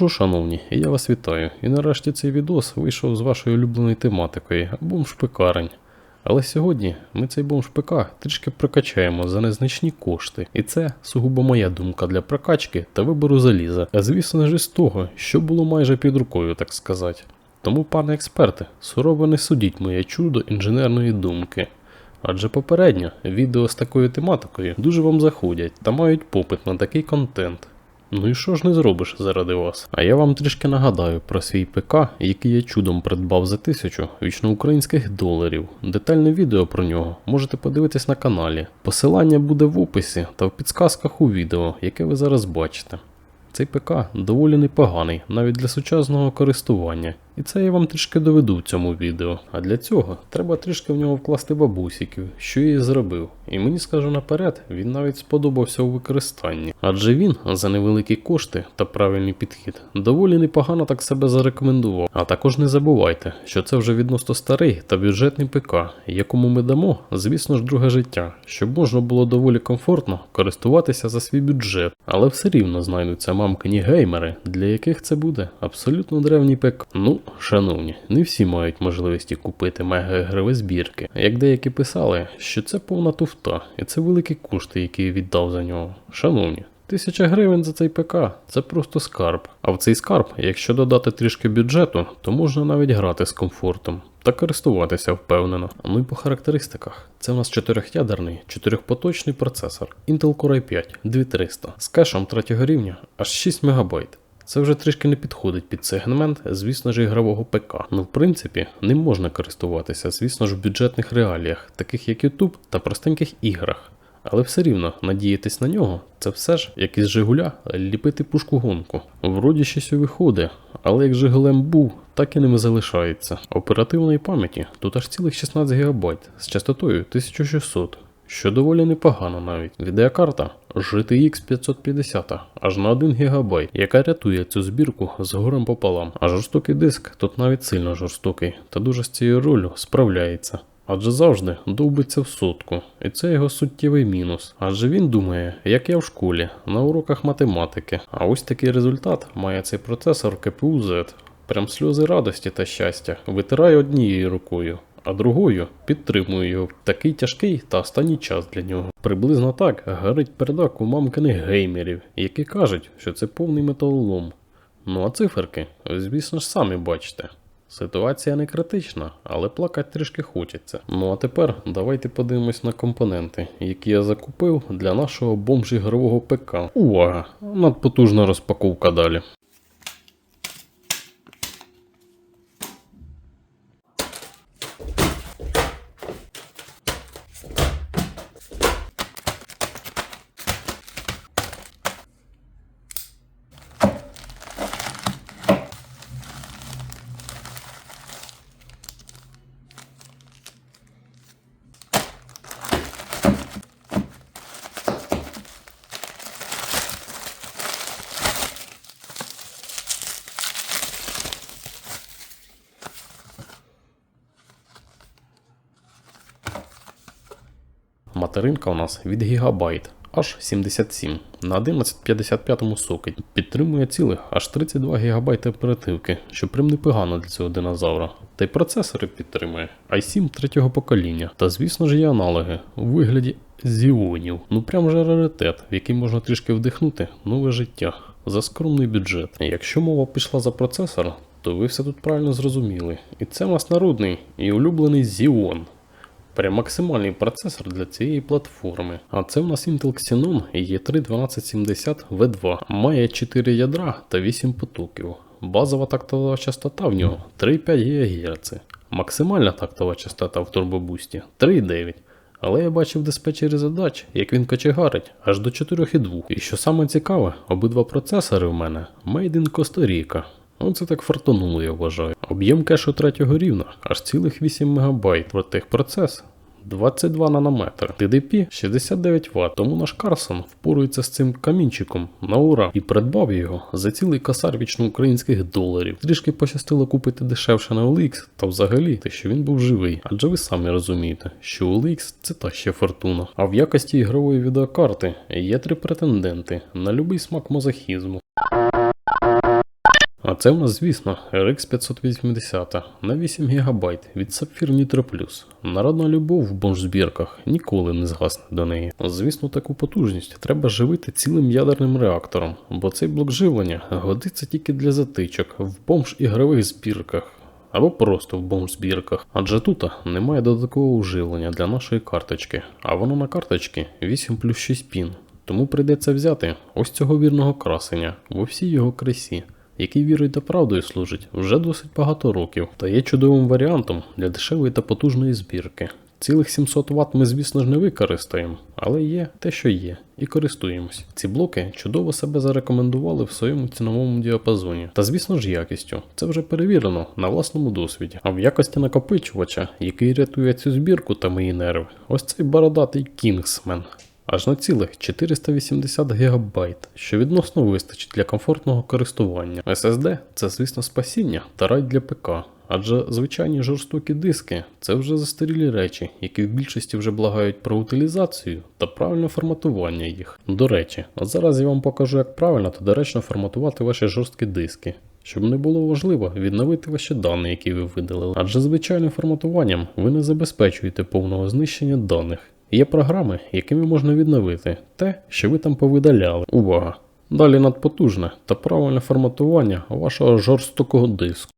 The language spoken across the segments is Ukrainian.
Ну шановні, я вас вітаю. І нарешті цей відос вийшов з вашою улюбленою тематикою бомж пекарень. Але сьогодні ми цей бомж ПК трішки прокачаємо за незначні кошти. І це сугубо моя думка для прокачки та вибору заліза. А звісно ж із того, що було майже під рукою, так сказати. Тому, пане експерте, сурово не судіть моє чудо інженерної думки. Адже попередньо відео з такою тематикою дуже вам заходять та мають попит на такий контент. Ну і що ж не зробиш заради вас? А я вам трішки нагадаю про свій ПК, який я чудом придбав за тисячу вічноукраїнських доларів. Детальне відео про нього можете подивитись на каналі. Посилання буде в описі та в підсказках у відео, яке ви зараз бачите. Цей ПК доволі непоганий навіть для сучасного користування, і це я вам трішки доведу в цьому відео. А для цього треба трішки в нього вкласти бабусиків, що я і зробив. І мені скажу наперед, він навіть сподобався у використанні. Адже він за невеликі кошти та правильний підхід доволі непогано так себе зарекомендував. А також не забувайте, що це вже відносно старий та бюджетний ПК, якому ми дамо, звісно ж, друге життя, щоб можна було доволі комфортно користуватися за свій бюджет, але все рівно знайдуться мамкині геймери, для яких це буде абсолютно древній ПК. Ну, шановні, не всі мають можливості купити мега-ігрові збірки. Як деякі писали, що це повна туфта, і це великі кошти, які я віддав за нього. Шановні. Тисяча гривень за цей ПК це просто скарб. А в цей скарб, якщо додати трішки бюджету, то можна навіть грати з комфортом та користуватися впевнено. Ну і по характеристиках. Це у нас чотирьохядерний, чотирьохпоточний процесор Intel Core i5 2300 з кешем третього рівня аж 6 МБ. Це вже трішки не підходить під сегмент, звісно ж, ігрового ПК. Ну, в принципі, ним можна користуватися, звісно ж, в бюджетних реаліях, таких як YouTube та простеньких іграх. Але все рівно надіятись на нього, це все ж, як із Жигуля, ліпити пушку гонку. Вроді щось виходить, але як Жигулем був, так і ними залишається. Оперативної пам'яті тут аж цілих 16 ГБ з частотою 1600. Що доволі непогано навіть. Відеокарта GTX 550 аж на 1 ГБ, яка рятує цю збірку з горем пополам. А жорстокий диск тут навіть сильно жорстокий, та дуже з цією ролью справляється. Адже завжди довбиться в сотку, і це його суттєвий мінус. Адже він думає, як я в школі, на уроках математики. А ось такий результат має цей процесор КПУ Z. Прям сльози радості та щастя витирає однією рукою, а другою підтримує його такий тяжкий та останній час для нього. Приблизно так горить передак у мамкиних геймерів, які кажуть, що це повний металолом. Ну а циферки, звісно ж, самі бачите. Ситуація не критична, але плакати трішки хочеться. Ну а тепер давайте подивимось на компоненти, які я закупив для нашого бомж-ігрового ПК. Увага! Надпотужна розпаковка далі. Материнка у нас від Gigabyte аж 77 на 1155 сокеті. Підтримує цілих аж 32 ГБ оперативки, що прям непогано для цього динозавра. Та й процесори підтримує i7 третього покоління. Та звісно ж є аналоги у вигляді зіонів. Ну прям же раритет, в який можна трішки вдихнути нове життя за скромний бюджет. Якщо мова пішла за процесор, то ви все тут правильно зрозуміли. І це у нас народний і улюблений Xeon. Прям максимальний процесор для цієї платформи. А це в нас Intel Xenon E3 1270 V2. Має 4 ядра та 8 потоків. Базова тактова частота в нього 3,5 ГГц. Максимальна тактова частота в турбобусті 3,9. Але я бачив в диспетчері задач, як він кочегарить аж до 4,2. І що саме цікаве, обидва процесори в мене Made in Costa Rica. Оце так фартануло, я вважаю. Об'єм кешу третього рівня аж цілих 8 МБ. Техпроцес 22 нанометри. TDP 69 Вт. Тому наш Карсон впорується з цим камінчиком на ура і придбав його за цілий косар вічноукраїнських доларів. Трішки пощастило купити дешевше на OLX, та взагалі те, що він був живий. Адже ви самі розумієте, що OLX це та ще фортуна. А в якості ігрової відеокарти є три претенденти на любий смак мазохізму. А це в нас, звісно, RX 580 на 8 ГБ від Sapphire Nitro Plus. Народна любов в бомж-збірках ніколи не згасне до неї. Звісно, таку потужність треба живити цілим ядерним реактором, бо цей блок живлення годиться тільки для затичок в бомж-ігрових збірках. Або просто в бомж-збірках, адже тут немає додаткового живлення для нашої карточки, а воно на карточці 8 плюс 6 пін. Тому прийдеться взяти ось цього вірного красення у всій його красі, який вірою та правдою служить вже досить багато років, та є чудовим варіантом для дешевої та потужної збірки. Цілих 700 Вт ми, звісно ж, не використаємо, але є те, що є, і користуємось. Ці блоки чудово себе зарекомендували в своєму ціновому діапазоні. Та звісно ж якістю. Це вже перевірено на власному досвіді. А в якості накопичувача, який рятує цю збірку та мої нерви, ось цей бородатий Кінгсмен. Аж на цілих 480 ГБ, що відносно вистачить для комфортного користування. SSD – це, звісно, спасіння та рай для ПК. Адже звичайні жорстокі диски це вже застарілі речі, які в більшості вже благають про утилізацію та правильне форматування їх. До речі, зараз я вам покажу, як правильно та доречно форматувати ваші жорсткі диски. Щоб не було важливо відновити ваші дані, які ви видалили. Адже звичайним форматуванням ви не забезпечуєте повного знищення даних. Є програми, якими можна відновити те, що ви там повидаляли. Увага! Далі надпотужне та правильне форматування вашого жорстокого диску.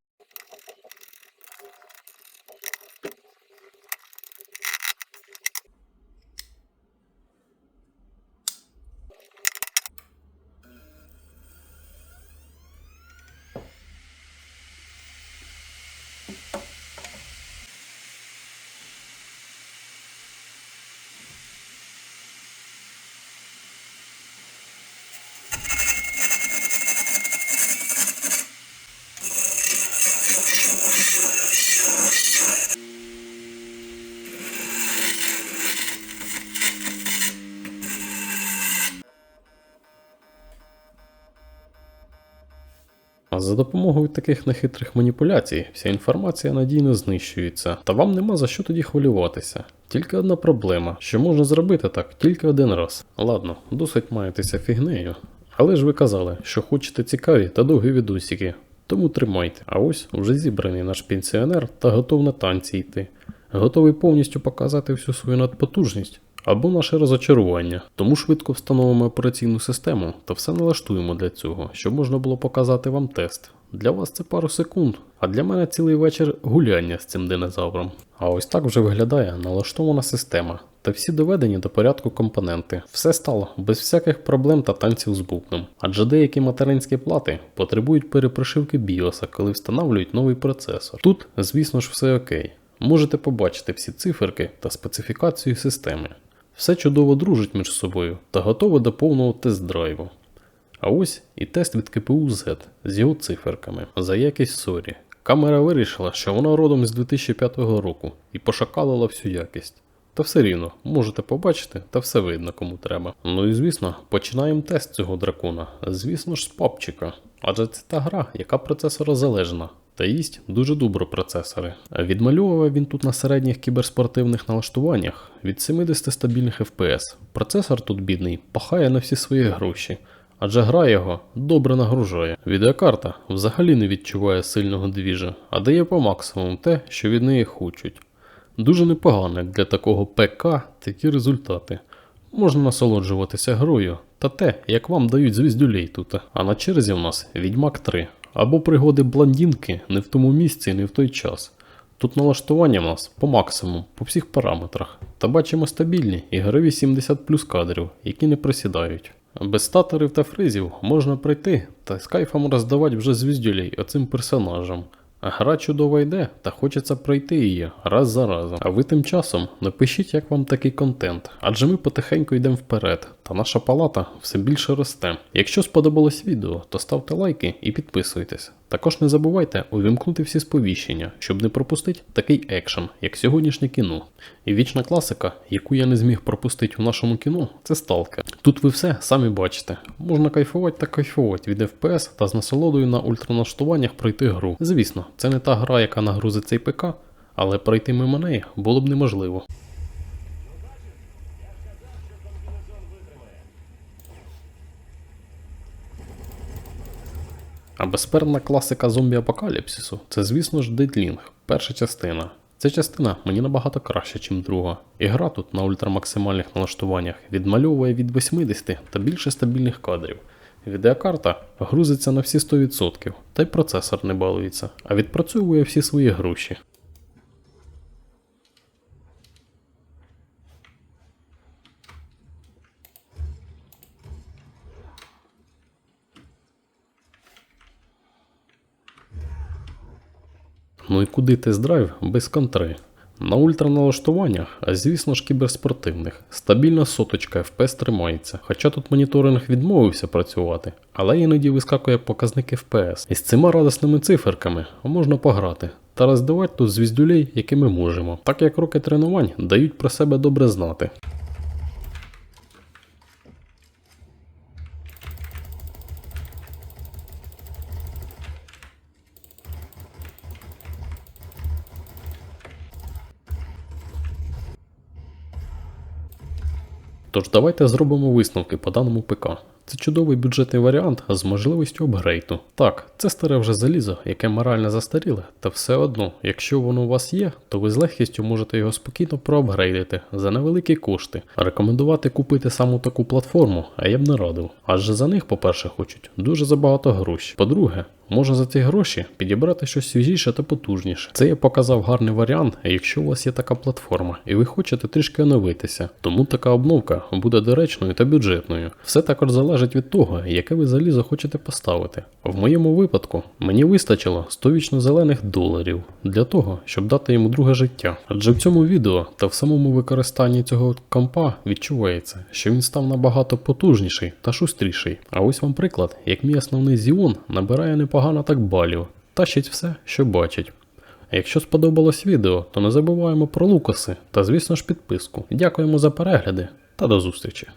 А за допомогою таких нехитрих маніпуляцій вся інформація надійно знищується, та вам нема за що тоді хвилюватися. Тільки одна проблема, що можна зробити так тільки один раз. Ладно, досить маєтеся фігнею. Але ж ви казали, що хочете цікаві та довгі відосики, тому тримайте. А ось вже зібраний наш пенсіонер та готов на танці йти. Готовий повністю показати всю свою надпотужність або наше розочарування. Тому швидко встановимо операційну систему та все налаштуємо для цього, щоб можна було показати вам тест. Для вас це пару секунд, а для мене цілий вечір гуляння з цим динозавром. А ось так вже виглядає налаштована система та всі доведені до порядку компоненти. Все стало без всяких проблем та танців з бубном. Адже деякі материнські плати потребують перепрошивки BIOS, коли встановлюють новий процесор. Тут, звісно ж, все окей. Можете побачити всі циферки та специфікацію системи. Все чудово дружить між собою та готове до повного тест-драйву. А ось і тест від КПУ Z з його циферками за якість сорі. Камера вирішила, що вона родом з 2005 року і пошакалила всю якість. Та все рівно, можете побачити, та все видно кому треба. Ну і звісно, починаємо тест цього дракона. Звісно ж, з папчика. Адже це та гра, яка процесорозалежна. Та їсть дуже добре процесори. Відмальовував він тут на середніх кіберспортивних налаштуваннях від 70 стабільних FPS. Процесор тут бідний, пахає на всі свої гроші, адже гра його добре нагружає. Відеокарта взагалі не відчуває сильного двіжа, а дає по максимуму те, що від неї хочуть. Дуже непогано для такого ПК такі результати. Можна насолоджуватися грою та те, як вам дають звіздюлей тут. А на черзі в нас Відьмак 3 або пригоди блондинки не в тому місці, не в той час. Тут налаштування в нас по максимуму, по всіх параметрах. Та бачимо стабільні ігрові 70 плюс кадрів, які не присідають. Без статорів та фризів можна прийти та з кайфом роздавати вже звіздюлей оцим персонажам. Гра чудово йде, та хочеться пройти її раз за разом. А ви тим часом напишіть, як вам такий контент, адже ми потихеньку йдемо вперед, та наша палата все більше росте. Якщо сподобалось відео, то ставте лайки і підписуйтесь. Також не забувайте увімкнути всі сповіщення, щоб не пропустити такий екшен, як сьогоднішнє кіно. І вічна класика, яку я не зміг пропустити у нашому кіно, це сталкер. Тут ви все самі бачите. Можна кайфувати та кайфувати від FPS та з насолодою на ультраналаштуваннях пройти гру. Звісно, це не та гра, яка нагрузить цей ПК, але пройти мимо неї було б неможливо. А безперна класика зомбі-апокаліпсису це, звісно ж, Deadling, перша частина. Ця частина мені набагато краща, ніж друга. І гра тут на ультрамаксимальних налаштуваннях відмальовує від 80 та більше стабільних кадрів. Відеокарта грузиться на всі 100%, та й процесор не балується, а відпрацьовує всі свої гроші. Ну і куди тест-драйв без контри? На ультраналаштуваннях, а звісно ж кіберспортивних, стабільна соточка FPS тримається, хоча тут моніторинг відмовився працювати, але іноді вискакує показник FPS. І з цими радісними циферками можна пограти та роздавати тут звіздюлей, які ми можемо, так як роки тренувань дають про себе добре знати. Тож давайте зробимо висновки по даному ПК. Це чудовий бюджетний варіант з можливістю апгрейду. Так, це старе вже залізо, яке морально застаріле, та все одно, якщо воно у вас є, то ви з легкістю можете його спокійно проапгрейдити за невеликі кошти. Рекомендувати купити саму таку платформу, а я б не радив. Адже за них, по-перше, хочуть дуже забагато грошей. По-друге, Можна за ці гроші підібрати щось свіжіше та потужніше. Це я показав гарний варіант, якщо у вас є така платформа, і ви хочете трішки оновитися. Тому така обновка буде доречною та бюджетною. Все також залежить від того, яке ви залізо хочете поставити. В моєму випадку мені вистачило 100 вічно зелених доларів для того, щоб дати йому друге життя. Адже в цьому відео та в самому використанні цього компа відчувається, що він став набагато потужніший та шустріший. А ось вам приклад, як мій основний Xeon набирає непогано так балів, тащить все, що бачить. Якщо сподобалось відео, то не забуваємо про лукаси та, звісно ж, підписку. Дякуємо за перегляди та до зустрічі!